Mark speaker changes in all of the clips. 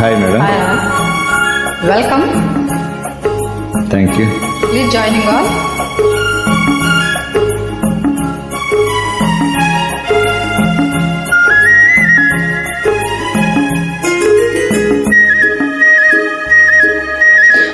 Speaker 1: Hi, madam.
Speaker 2: Hi, ma'am. Welcome.
Speaker 1: Thank you.
Speaker 2: Please joining all.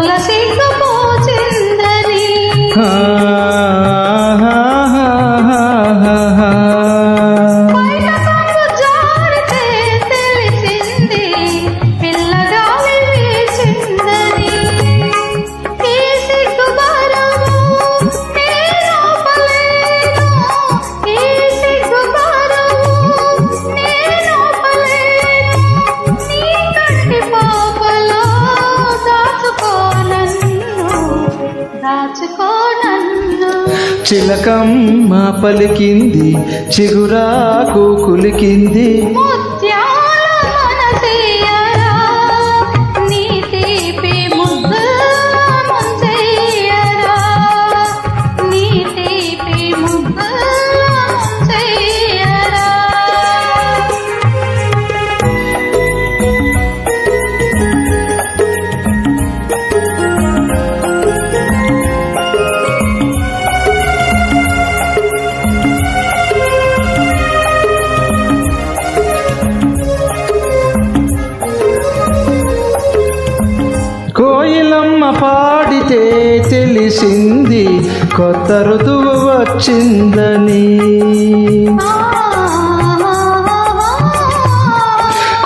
Speaker 3: Hola, sí.
Speaker 4: చిలకమ్మ పలికింది చిగురాకు కులికింది. అయితే తెలిసింది కొత్త ఋతువు వచ్చిందని.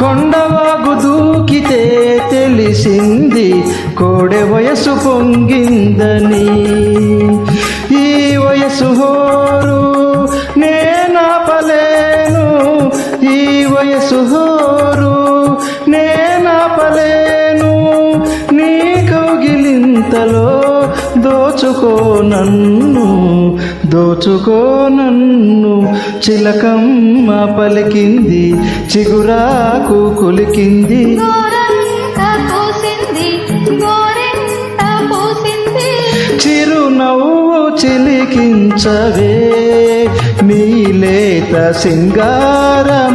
Speaker 4: కొండవాగు దూకితే తెలిసింది కోడె వయసు పొంగిందని. ఈ వయసు హోరు కౌగిలింతలో దోచుకో నన్ను దోచుకో నన్ను. చిలకమ్మ పలికింది చిగురాకు కులికింది. చిరునవ్వు చిలికించవే నీలేత సింగారములికించవే